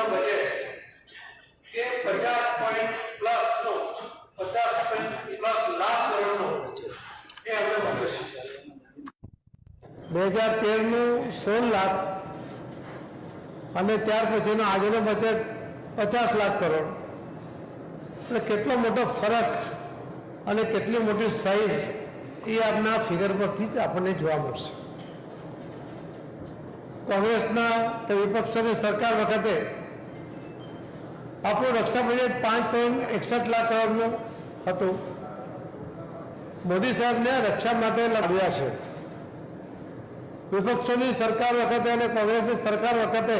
વર્ષનો બજેટ એ પચાસ point plus નો, પચાસ પોઈન્ટ પ્લસ લાખ કરોડનો. એ અમે મૂક્યો છે. બે હજાર તેરનું સોળ લાખ અને ત્યાર પછીનો આજનો બજેટ પચાસ લાખ કરોડ. એટલે કેટલો મોટો ફરક અને કેટલી મોટી સાઈઝ એ આપના ફિગર પરથી જ આપણને જોવા મળશે. કોંગ્રેસના કે વિપક્ષોની સરકાર વખતે આપણું રક્ષા બજેટ પાંચ પોઈન્ટ એકસઠ લાખ કરોડનું હતું. મોદી સાહેબને રક્ષા માટે લાવ્યા છે. વિપક્ષોની સરકાર વખતે અને કોંગ્રેસની સરકાર વખતે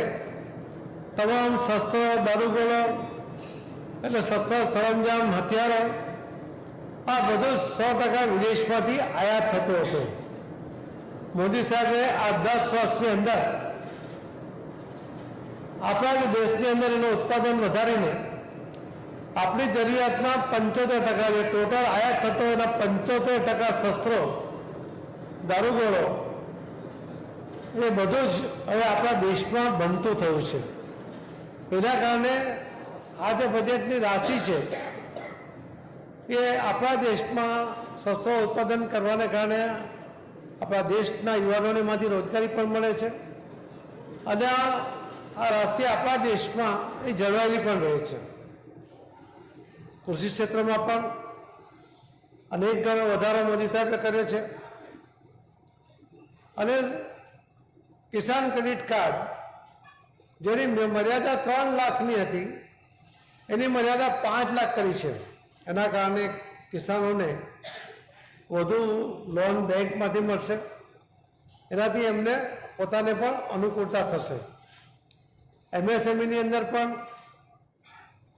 તમામ શસ્ત્રો, દારૂગોળો એટલે શસ્ત્ર, સરંજામ, હથિયારો આ બધું સો ટકા વિદેશમાંથી આયાત થતું હતું. મોદી સાહેબે આ દસ વર્ષની અંદર આપણા જ દેશની અંદર એનું ઉત્પાદન વધારીને આપણી જરૂરિયાતના પંચોતેર ટકા જે ટોટલ આયાત થતો એના પંચોતેર ટકા શસ્ત્રો, દારૂગોળો, એ બધું જ હવે આપણા દેશમાં બનતું થયું છે. એના કારણે આ જે બજેટની રાશિ છે, એ આપણા દેશમાં શસ્ત્રો ઉત્પાદન કરવાને કારણે આપણા દેશના યુવાનોનેમાંથી રોજગારી પણ મળે છે. અને આ આ રાશિ આપણા દેશમાં એ જળવાયેલી પણ રહે છે. કૃષિ ક્ષેત્રમાં પણ અનેક ગણો વધારો મોદી સાહેબે કર્યો છે. અને કિસાન ક્રેડિટ કાર્ડ જેની મર્યાદા ત્રણ લાખની હતી, એની મર્યાદા પાંચ લાખ કરી છે. એના કારણે કિસાનોને વધુ લોન બેંકમાંથી મળશે. એનાથી એમને પોતાને પણ અનુકૂળતા થશે. એમએસએમઈની અંદર પણ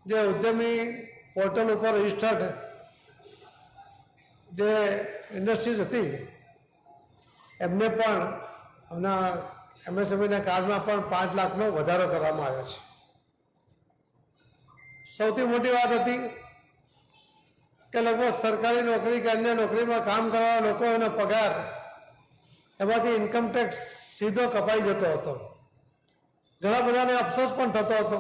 જે ઉદ્યમી પોર્ટલ ઉપર રજિસ્ટર્ડ જે ઇન્ડસ્ટ્રીઝ હતી, એમને પણ હમણાં એમએસએમઈના કાર્ડમાં પણ પાંચ લાખનો વધારો કરવામાં આવ્યો છે. સૌથી મોટી વાત હતી કે લગભગ સરકારી નોકરી કે અન્ય નોકરીમાં કામ કરવાના લોકોનો પગાર એમાંથી ઇન્કમટેક્સ સીધો કપાઈ જતો હતો. ઘણા બધાને અફસોસ પણ થતો હતો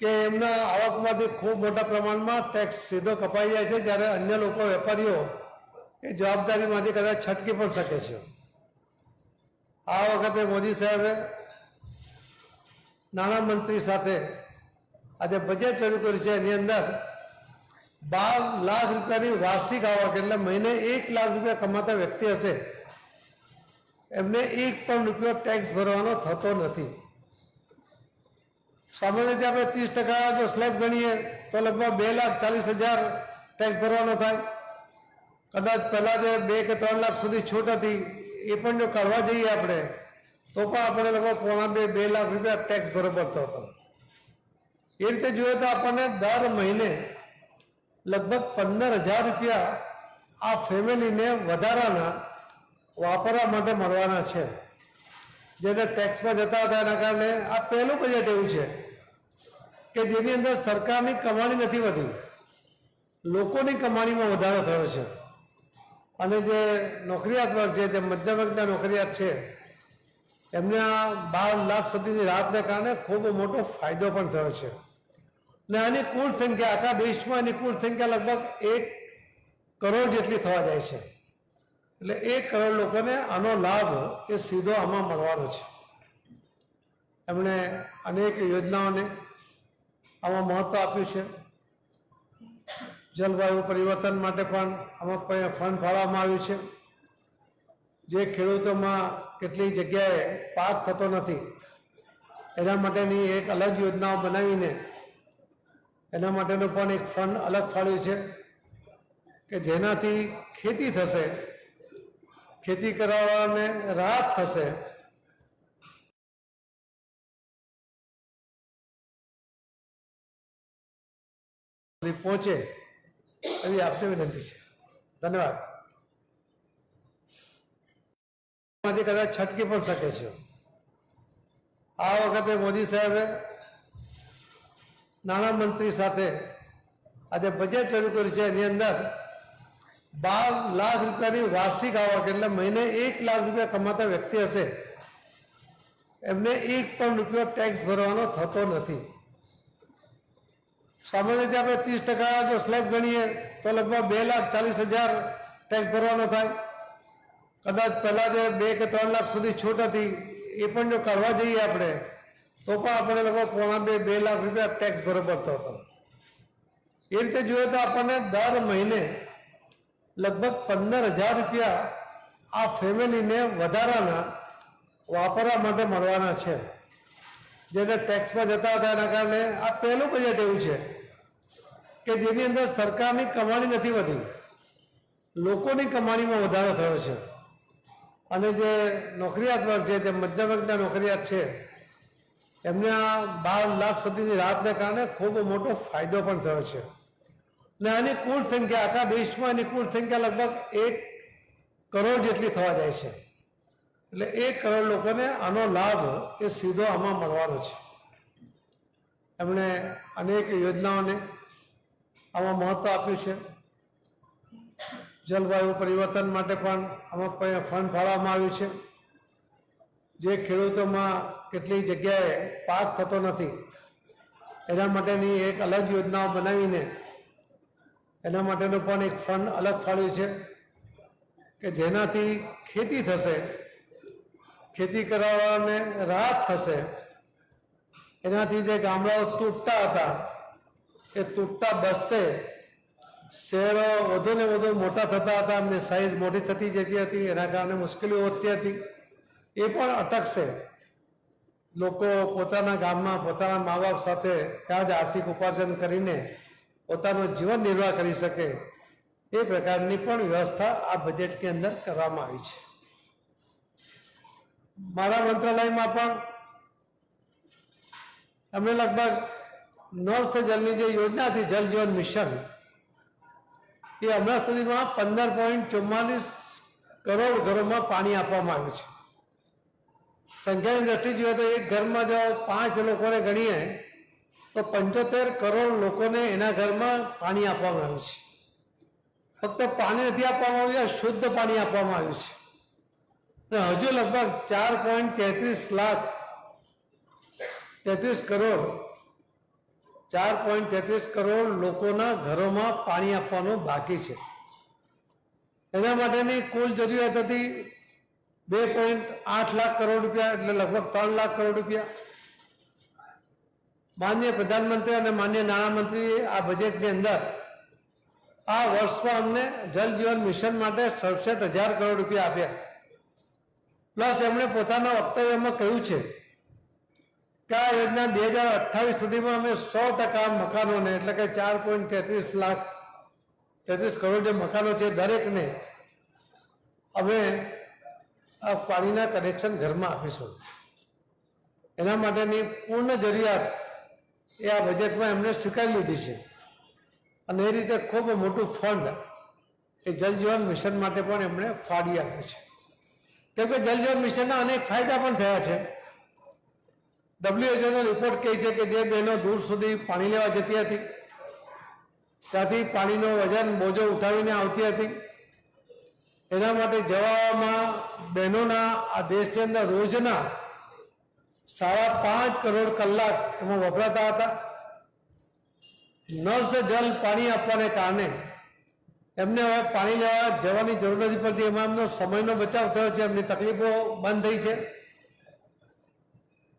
કે એમના આવકમાંથી ખૂબ મોટા પ્રમાણમાં ટેક્સ સીધો કપાઈ જાય છે, જ્યારે અન્ય લોકો વેપારીઓ એ જવાબદારીમાંથી કદાચ છટકી પણ શકે છે. આ વખતે મોદી સાહેબે નાણામંત્રી સાથે આજે બજેટ રજૂ કર્યું છે, એની અંદર બાર લાખ રૂપિયાની વાર્ષિક આવક, એટલે મહિને એક લાખ રૂપિયા કમાતા વ્યક્તિ હશે. એમને એક પણ રૂપિયો ટેક્સ ભરવાનો થતો નથી. સામાન્ય રીતે આપણે ત્રીસ ટકા જો સ્લેબ ગણીએ, તો લગભગ બે લાખ ચાલીસ હજાર ટેક્સ ભરવાનો થાય. કદાચ પહેલાં જે બે કે ત્રણ લાખ સુધી છૂટ હતી, એ પણ જો કાઢવા જઈએ આપણે, તો પણ આપણે લગભગ પોણા બે બે લાખ રૂપિયા ટેક્સ ભરવો પડતો હતો. એ રીતે જોઈએ તો આપણને દર મહિને લગભગ પંદર હજાર રૂપિયા આ ફેમિલીને વધારાના વાપરવા માટે મળવાના છે. જેને ટેક્સમાં જતા હતા એના કારણે આ પહેલું બજેટ એવું છે કે જેની અંદર સરકારની કમાણી નથી વધી, લોકોની કમાણીમાં વધારો થયો છે. અને જે નોકરિયાત વર્ગ છે, જે મધ્યમ વર્ગના નોકરિયાત છે, એમને આ બાર લાખ સુધીની રાહતને કારણે ખૂબ મોટો ફાયદો પણ થયો છે. ને આની કુલ સંખ્યા આખા દેશમાં એની કુલ સંખ્યા લગભગ એક કરોડ જેટલી થવા જાય છે. એટલે એક કરોડ લોકોને આનો લાભ એ સીધો આમાં મળવાનો છે. એમણે અનેક યોજનાઓને આમાં મહત્વ આપ્યું છે. જલવાયુ પરિવર્તન માટે પણ આમાં ફંડ ફાળવવામાં આવ્યું છે. જે ખેડૂતોમાં કેટલી જગ્યાએ પાક થતો નથી, એના માટેની એક અલગ યોજનાઓ બનાવીને એના માટેનું પણ એક ફંડ અલગ ફાળ્યું છે કે જેનાથી ખેતી થશે ખેતી કરાવવાને રાહત થશે. પહોંચે એવી આપને વિનંતી છે. ધન્યવાદ. માંથી કદાચ છટકી પણ શકે છે. આ વખતે મોદી સાહેબે નાણામંત્રી સાથે આજે બજેટ રજૂ કર્યું છે. એની અંદર બાર લાખ રૂપિયાની વાર્ષિક આવક, એટલે મહિને એક લાખ રૂપિયા કમાતા વ્યક્તિ હશે. એમને એક પણ રૂપિયો ટેક્સ ભરવાનો થતો નથી. સામાન્ય રીતે આપણે ત્રીસ ટકા જો સ્લેબ ગણીએ, તો લગભગ બે લાખ ચાલીસ હજાર ટેક્સ ભરવાનો થાય. કદાચ પહેલા જે બે કે ત્રણ લાખ સુધી છૂટ હતી, એ પણ જો કાઢવા જઈએ આપણે, તો પણ આપણે લગભગ પોણા બે બે લાખ રૂપિયા ટેક્સ ભરવો પડતો હતો. એ રીતે જોઈએ તો આપણને દર મહિને લગભગ પંદર હજાર રૂપિયા આ ફેમિલીને વધારાના વાપરવા માટે મળવાના છે. જેને ટેક્સમાં જતા હતા એના કારણે આ પહેલું બજેટ એવું છે કે જેની અંદર સરકારની કમાણી નથી વધી, લોકોની કમાણીમાં વધારો થયો છે. અને જે નોકરિયાત વર્ગ છે, જે મધ્યમ વર્ગના નોકરિયાત છે, એમને આ બાર લાખ સુધીની રાહતને કારણે ખૂબ મોટો ફાયદો પણ થયો છે. ને આની કુલ સંખ્યા, આખા દેશમાં એની કુલ સંખ્યા લગભગ એક કરોડ જેટલી થવા જાય છે. એટલે એક કરોડ લોકોને આનો લાભ એ સીધો આમાં મળવાનો છે. એમણે અનેક યોજનાઓને આમાં મહત્વ આપ્યું છે. જલવાયુ પરિવર્તન માટે પણ આમાં ફંડ ફાળવવામાં આવ્યું છે. જે ખેડૂતોમાં કેટલીક જગ્યાએ પાક થતો નથી, એના માટેની એક અલગ યોજનાઓ બનાવીને એના માટેનો પણ એક ફંડ અલગ ફાળ્યું છે કે જેનાથી ખેતી થશે, ખેતી કરાવવાને રાહત થશે. એનાથી જે ગામડાઓ તૂટતા હતા, એ તૂટતા બસશે શહેરો વધુ ને વધુ મોટા થતા હતા એમની સાઈઝ મોટી થતી જતી હતી, એના કારણે મુશ્કેલીઓ વધતી હતી. એ પણ અટકશે. લોકો પોતાના ગામમાં પોતાના મા બાપ સાથે ત્યાં જ આર્થિક ઉપાર્જન કરીને પોતાનું જીવન નિર્વાહ કરી શકે એ પ્રકારની પણ વ્યવસ્થા આ બજેટની અંદર કરવામાં આવી છે. મારા મંત્રાલયમાં પણ અમે લગભગ નળ જલની જે યોજના હતી જલ જીવન મિશન એ હમણાં સુધીમાં પંદર પોઈન્ટ ચુમ્માલીસ કરોડ ઘરોમાં પાણી આપવામાં આવ્યું છે. સંખ્યાની દ્રષ્ટિ જોઈએ તો એક ઘરમાં જો પાંચ લોકોને ગણીએ તો પંચોતેર કરોડ લોકોને એના ઘરમાં પાણી આપવામાં આવ્યું છે. ફક્ત પાણી નથી આપવામાં આવ્યું શુદ્ધ પાણી આપવામાં આવ્યું છે. અને હજુ લગભગ ચાર પોઈન્ટ તેત્રીસ લાખ, તેત્રીસ કરોડ, ચાર પોઈન્ટ તેત્રીસ કરોડ લોકોના ઘરોમાં પાણી આપવાનું બાકી છે. એના માટેની કુલ જરૂરિયાત હતી બે પોઈન્ટ આઠ લાખ કરોડ રૂપિયા, એટલે લગભગ ત્રણ લાખ કરોડ રૂપિયા. માન્ય પ્રધાનમંત્રી અને માન્ય નાણામંત્રીએ આ બજેટની અંદર આ વર્ષમાં અમને જલ જીવન મિશન માટે સડસઠ હજાર કરોડ રૂપિયા આપ્યા. પ્લસ એમણે પોતાના વક્તવ્યમાં કહ્યું છે કે આ યોજના બે હજાર અઠ્ઠાવીસ સુધીમાં અમે સો ટકા મકાનોને, એટલે કે ચાર પોઈન્ટ તેત્રીસ લાખ, તેત્રીસ કરોડ જે મકાનો છે દરેકને અમે આ પાણીના કનેક્શન ઘરમાં આપીશું. એના માટેની પૂર્ણ જરૂરિયાત એ આ બજેટમાં એમણે સ્વીકારી લીધી છે. અને એ રીતે ખૂબ મોટું ફંડ એ જલજીવન મિશન માટે પણ એમણે ફાળી આપ્યું છે. કેમ કે જલજીવન મિશનના અનેક ફાયદા પણ થયા છે. ડબ્લ્યુએચઓનો રિપોર્ટ કહે છે કે જે બહેનો દૂર સુધી પાણી લેવા જતી હતી, ત્યાંથી પાણીનો વજન બોજો ઉઠાવીને આવતી હતી. એના માટે જવામાં બહેનોના આ દેશની અંદર રોજના સાડા પાંચ કરોડ કલાક એમાં વપરાતા હતા. નળ જલ પાણી આપવાને કારણે એમને હવે પાણી લેવા જવાની જરૂર નથી પડતી. એમાં એમનો સમયનો બચાવ થયો છે, એમની તકલીફો બંધ થઈ છે.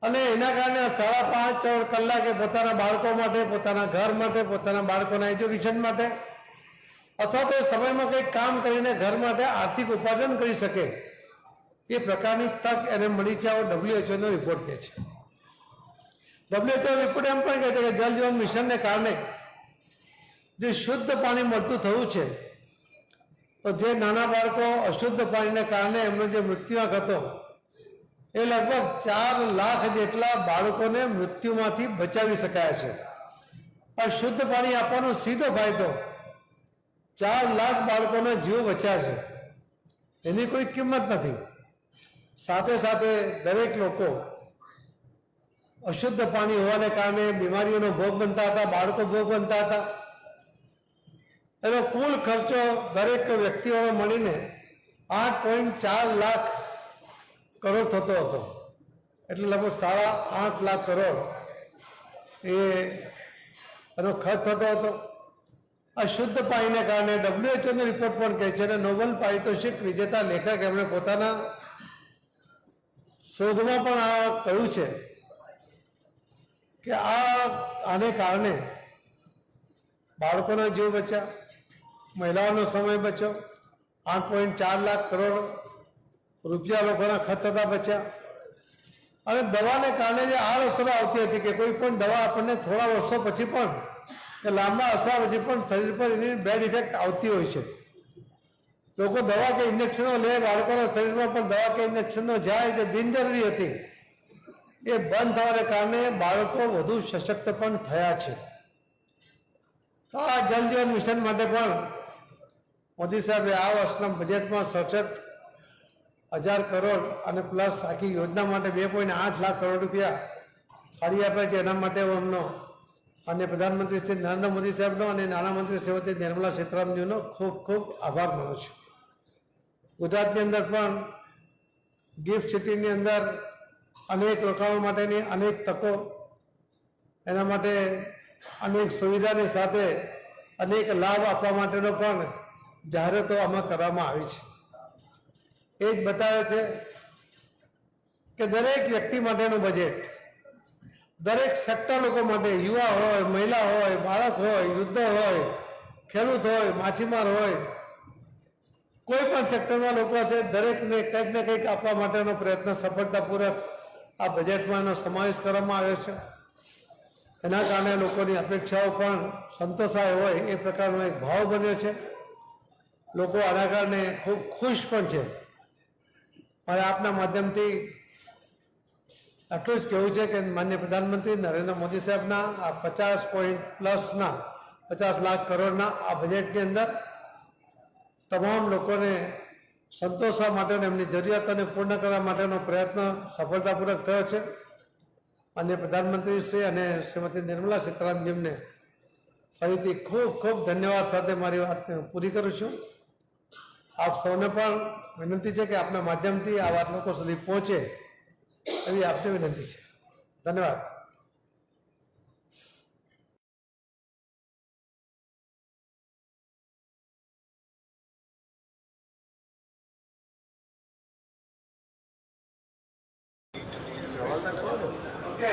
અને એના કારણે સાડા પાંચ કરોડ કલાકે પોતાના બાળકો માટે, પોતાના ઘર માટે, પોતાના બાળકોના એજ્યુકેશન માટે અથવા તો સમયમાં કંઈક કામ કરીને ઘર માટે આર્થિક ઉપાર્જન કરી શકે. એ પ્રકારની તક એને મળી છે. આવો ડબ્લ્યુએચઓનો રિપોર્ટ કહે છે. ડબ્લ્યુએચઓ રિપોર્ટ એમ પણ કહે છે કે જલ જીવન મિશનને કારણે જે શુદ્ધ પાણી મળતું થયું છે, તો જે નાના બાળકો અશુદ્ધ પાણીને કારણે એમનો જે મૃત્યુઆંક હતો, એ લગભગ ચાર લાખ જેટલા બાળકોને મૃત્યુમાંથી બચાવી શકાયા છે. શુદ્ધ પાણી આપવાનો સીધો ફાયદો ચાર લાખ બાળકોના જીવ બચ્યા છે. એની કોઈ કિંમત નથી. સાથે સાથે દરેક લોકો અશુદ્ધ પાણી હોવાને કારણે બીમારીઓનો ભોગ બનતા હતા, બાળકો ભોગ બનતા હતા. એનો કુલ ખર્ચો દરેક વ્યક્તિઓને મળીને આઠ પોઈન્ટ ચાર લાખ કરોડ થતો હતો. એટલે લગભગ સાડા આઠ લાખ કરોડ એ એનો ખર્ચ થતો હતો. આ શુદ્ધ પાણીને કારણે ડબ્લ્યુએચઓનો રિપોર્ટ પણ કહે છે અને નોબેલ પારિતોષિક વિજેતા લેખક એમણે પોતાના શોધમાં પણ આ કહ્યું છે કે આ, આને કારણે બાળકોના જીવ બચ્યા, મહિલાઓનો સમય બચ્યો, આઠ પોઈન્ટ ચાર લાખ કરોડ રૂપિયા લોકોના ખર્ચ બચ્યા. અને દવાને કારણે જે આ વસ્તુઓ આવતી હતી કે કોઈ પણ દવા આપણને થોડા વર્ષો પછી પણ, કે લાંબા અસર પછી પણ શરીર પર એની બેડ ઇફેક્ટ આવતી હોય છે. લોકો દવા કે ઇન્જેક્શનો લે, બાળકોના શરીરમાં પણ દવા કે ઇન્જેક્શનો જાય જે બિનજરૂરી હતી. એ બંધ થવાને કારણે બાળકો વધુ સશક્ત પણ થયા છે. આ જલ જીવન મિશન માટે પણ મોદી સાહેબે આ વર્ષના બજેટમાં સડસઠ હજાર કરોડ અને પ્લસ આખી યોજના માટે બે પોઈન્ટ આઠ લાખ કરોડ રૂપિયા ફાળી આપ્યા છે. એના માટે હું એમનો અને પ્રધાનમંત્રી શ્રી નરેન્દ્ર મોદી સાહેબનો અને નાણામંત્રી શ્રીમતી નિર્મલા સીતારામનજીનો ખૂબ ખૂબ આભાર માનું છું. ગુજરાતની અંદર પણ ગિફ્ટ સિટીની અંદર અનેક રોકાણો માટેની અનેક તકો, એના માટે અનેક સુવિધાની સાથે અનેક લાભ આપવા માટેનો પણ જાહેરાતો આમાં કરવામાં આવી છે. એ જ બતાવે છે કે દરેક વ્યક્તિ માટેનું બજેટ દરેક સેક્ટર લોકો માટે, યુવા હોય, મહિલા હોય, બાળક હોય, વૃદ્ધ હોય, ખેડૂત હોય, માછીમાર હોય કોઈ પણ સેક્ટરના લોકો છે, દરેકને કંઈક ને કંઈક આપવા માટેનો પ્રયત્ન સફળતાપૂર્વક આ બજેટમાં એનો સમાવેશ કરવામાં આવ્યો છે. એના કારણે લોકોની અપેક્ષાઓ પણ સંતોષાય હોય એ પ્રકારનો એક ભાવ બન્યો છે. લોકો આના કારણે ખૂબ ખુશ પણ છે. મારે આપના માધ્યમથી આટલું જ કહેવું છે કે માન્ય પ્રધાનમંત્રી નરેન્દ્ર મોદી સાહેબના આ પચાસ પોઈન્ટ પ્લસના પચાસ લાખ કરોડના આ બજેટની અંદર તમામ લોકોને સંતોષવા માટેનો, એમની જરૂરિયાતોને પૂર્ણ કરવા માટેનો પ્રયત્ન સફળતાપૂર્વક થયો છે. અને પ્રધાનમંત્રી શ્રી અને શ્રીમતી નિર્મલા સીતારામજીને ફરીથી ખૂબ ખૂબ ધન્યવાદ સાથે મારી વાત પૂરી કરું છું. આપ સૌને પણ વિનંતી છે કે આપના માધ્યમથી આ વાત લોકો સુધી પહોંચે એવી આપને વિનંતી છે. ધન્યવાદ. સવાલ ના કરો ને ઓકે